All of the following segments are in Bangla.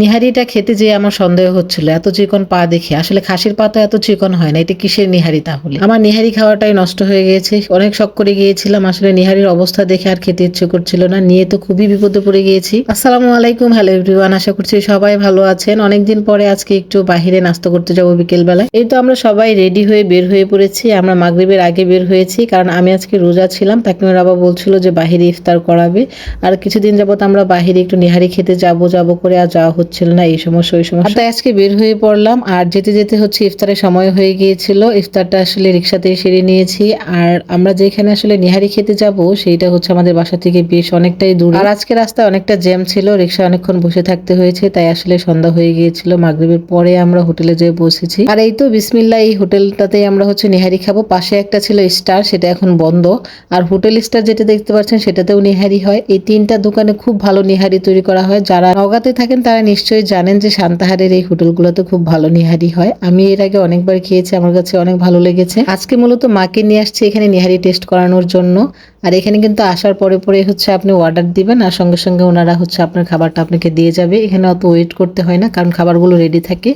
নিহারিটা খেতে যেয়ে আমার সন্দেহ হচ্ছিল, এত চিকন পা দেখে। আসলে খাসির পা তো এত চিকন হয় না, এটা কিসের নিহারি তাহলে? আমার নিহারি খাওয়াটাই নষ্ট হয়ে গিয়েছে। অনেক শখ করে গিয়েছিলাম, আসলে নিহারির অবস্থা দেখে আর খেতে ইচ্ছে করছিল না। নিয়ে তো খুবই বিপদে পড়ে গিয়েছি। আসসালামু আলাইকুম, হ্যালো এভরিওয়ান, আশা করছি সবাই ভালো আছেন। অনেকদিন পরে আজকে একটু বাহিরে নাস্তা করতে যাব বিকেল বেলায় এই তো আমরা সবাই রেডি হয়ে বের হয়ে পড়েছি। আমরা মাগরিবের আগে বের হয়েছি, কারণ আমি আজকে রোজা ছিলাম তাকিমের বাবা বলছিল যে বাহিরে ইফতার করাবে। আর কিছুদিন যাবত আমরা বাহিরে একটু নিহারি খেতে যাব যাব করে আর যাওয়া হচ্ছিল না, এই সমস্যা, ওই সমস্যা। তাই আজকে বের হয়ে পড়লাম, আর যেতে যেতে হচ্ছে ইফতারের সময় হয়ে গিয়েছিল। ইফতারটা আসলে রিক্সাতে সেরে নিয়েছি। আর আমরা যেখানে আসলে নিহারি খেতে যাব, সেইটা হচ্ছে আমাদের বাসা থেকে বেশ অনেকটাই দূর। আর আজকে রাস্তায় অনেকটা জ্যাম ছিল রিক্সা অনেকক্ষণ বসে থাকতে হয়েছে, তাই আসলে সন্ধ্যা হয়ে গিয়েছিল। মাগরিবের পরে আমরা হোটেলে যেয়ে বসেছি। আর এই তো বিসমিল্লা এই হোটেলটাতেই আমরা হচ্ছে নিহারি খাব। পাশে একটা ছিল স্টার, সেটা এখন বন্ধ। আর হোটেল স্টার যেটা দেখতে পাচ্ছেন, সেটাতেও নিহারি হয়। এই তিনটা দোকানে খুব ভালো নিহারি তৈরি করা হয়। যারা নগাতে থাকেন, তারা নিশ্চয়ই জানেন যে শান্তাহারের এই হোটেলগুলোতে খুব ভালো নিহারি হয়। আমি এর আগে অনেকবার খেয়েছি, আমার কাছে অনেক ভালো লেগেছে। আজকে মূলত মাকে নিয়ে আসছি এখানে নিহারি টেস্ট করানোর জন্য। আর এখানে কিন্তু আসার পরে পরে হচ্ছে আপনি অর্ডার দিবেন আর সঙ্গে সঙ্গে ওনারা হচ্ছে আপনার খাবারটা আপনাকে দিয়ে যাবে। এখানে অত ওয়েট করতে হয় না, কারণ খাবারগুলো রেডি থাকে।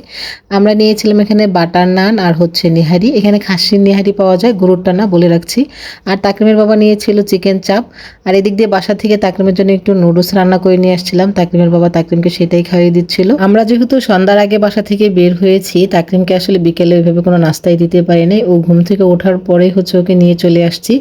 আমরা নিয়েছিলাম এখানে বাটার নান আর হচ্ছে নিহারি। এখানে খাসির নিহারি পাওয়া যায় গরুরটা না বলে রাখছি। আর তাকরিমের বাবা নিয়েছিল চিকেন চাপ আর এদিক দিয়ে বাসা থেকে তাকরিমের জন্য একটু নুডলস রান্না করে নিয়ে আসছিলাম। তাকরিমের বাবা তাকরিমকে সেটাই খাইয়ে দিচ্ছিল। আমরা যেহেতু সন্ধ্যার আগে বাসা থেকে বের হয়েছি, তাকরিমকে আসলে বিকেলে ওইভাবে কোনো নাস্তাই দিতে পারিনি ও ঘুম থেকে ওঠার পরে হচ্ছে ওকে নিয়ে চলে আসছি।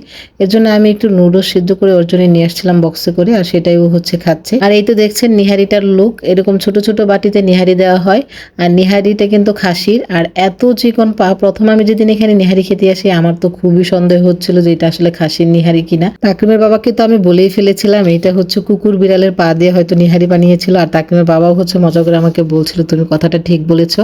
এর জন্য আমি একটু নুডলস সিদ্ধ করে ওর জন্য নিয়ে আসছিলাম বক্সে করে, আর সেটাই ও হচ্ছে খাচ্ছে। আর এই তো দেখছেন নিহারিটার লুক এরকম ছোট ছোট বাটিতে নিহারি দেওয়া হয়, আর নিহারিটা কিন্তু খাসির, আর এত চিকন পা, প্রথম আমি যেদিন এখানে নিহারি খেতে আসি, আমার তো খুবই সন্দেহ হচ্ছিল যে এটা আসলে খাসির নিহারি কিনা। তাকিমের বাবাকে তো আমি বলেই ফেলেছিলাম এটা হচ্ছে কুকুর বিড়ালের পা দিয়ে হয়তো নিহারি বানিয়েছিল, আর তাকিমের বাবাও হচ্ছে মজা করে আমাকে বলছিল, তুমি কথাটা ঠিক বলেছ।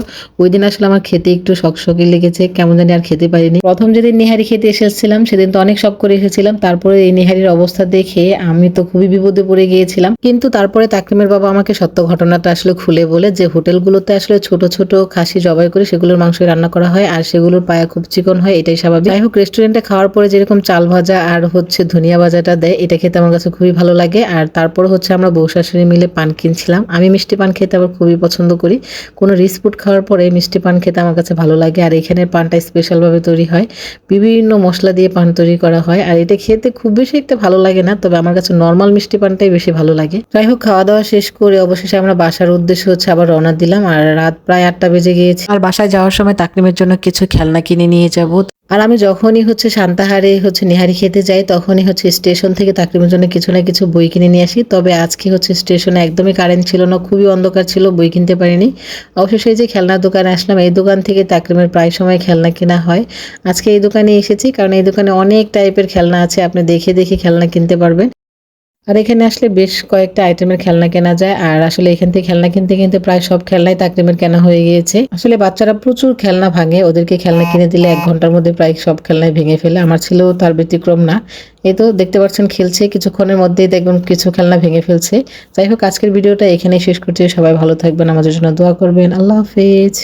ওই দিন আসলে আমার খেতে একটু শকশকি লেগেছে, কেমন জানি আর খেতে পারিনি। প্রথম যেদিন নিহারি খেতে এসেছিলাম, সেদিন তো অনেক শখ করে এসেছিলাম, তারপরে এই নিহারির অবস্থা দেখে আমি তো খুবই বিপদে পড়ে গিয়েছিলাম। কিন্তু তারপরে তাকরিমের বাবা আমাকে সত্য ঘটনাটা আসলে খুলে বলে যে হোটেলগুলোতে আসলে ছোট ছোট খাসি জবাই করে সেগুলোর মাংস রান্না করা হয় আর সেগুলোর পায়া খুব চিকন হয়, এটাই স্বাভাবিক। যাই হোক রেস্টুরেন্টে খাওয়ার পরে যেরকম চাল ভাজা আর হচ্ছে ধনিয়া ভাজাটা দেয়, এটা খেতে আমার কাছে খুবই ভালো লাগে। আর তারপর হচ্ছে আমরা বউ শাশুড়ি মিলে পান কিনছিলাম। আমি মিষ্টি পান খেতে আবার খুবই পছন্দ করি। কোনো রিসপুট খাওয়ার পরে মিষ্টি পান খেতে আমার কাছে ভালো লাগে। আর এখানের পানটা স্পেশালভাবে তৈরি হয়। বিভিন্ন মশলা দিয়ে পান তৈরি করা হয়। আর এটা খেতে খুব বেশি একটা ভালো লাগে না, তবে আমার কাছে নর্মাল মিষ্টি পানটাই বেশি ভালো লাগে। যাই হোক খাওয়া দাওয়া শেষ করে অবশেষে আমরা বাসার উদ্দেশ্য হচ্ছে আবার রওনা দিলাম, আর রাত প্রায় আটটা বেজে গিয়েছে। আর বাসায় যাওয়ার সময় তাকরিমের জন্য কিছু খেলনা কিনে নিয়ে যাব। আর আমি যখনই হচ্ছে শান্তাহারে হচ্ছে নিহারি খেতে যাই, তখনই হচ্ছে স্টেশন থেকে তাকরিমের জন্য কিছু না কিছু বই কিনে নিয়ে আসি। তবে আজকে হচ্ছে স্টেশনে একদমই কারেন্ট ছিল না, খুবই অন্ধকার ছিল, বই কিনতে পারিনি। অবশেষে যে খেলনার দোকানে আসলাম, এই দোকান থেকে তাকরিমের প্রায় সময় খেলনা কেনা হয়। আজকে এই দোকানে এসেছি, কারণ এই দোকানে অনেক টাইপের খেলনা আছে, আপনি দেখে দেখে খেলনা কিনতে পারবেন। আর এখানে আসলে বেশ কয়েকটা আইটেমের খেলনা কেনা যায়। আর আসলে এখান থেকে খেলনা কিনতে কিনতে প্রায় সব খেলনাই তাকরিমের কেনা হয়ে গিয়েছে। আসলে বাচ্চারা প্রচুর খেলনা ভাঙে। ওদেরকে খেলনা কিনে দিলে এক ঘণ্টার মধ্যে প্রায় সব খেলনাই ভেঙে ফেলে। আমার ছেলেও তার ব্যতিক্রম না। এই তো দেখতে পাচ্ছেন খেলছে। কিছুক্ষণের মধ্যেই দেখবেন কিছু খেলনা ভেঙে ফেলছে। যাই হোক, আজকের ভিডিওটা এখানেই শেষ করছি। সবাই ভালো থাকবেন। আমাদের জন্য দোয়া করবেন। আল্লাহ হাফেজ।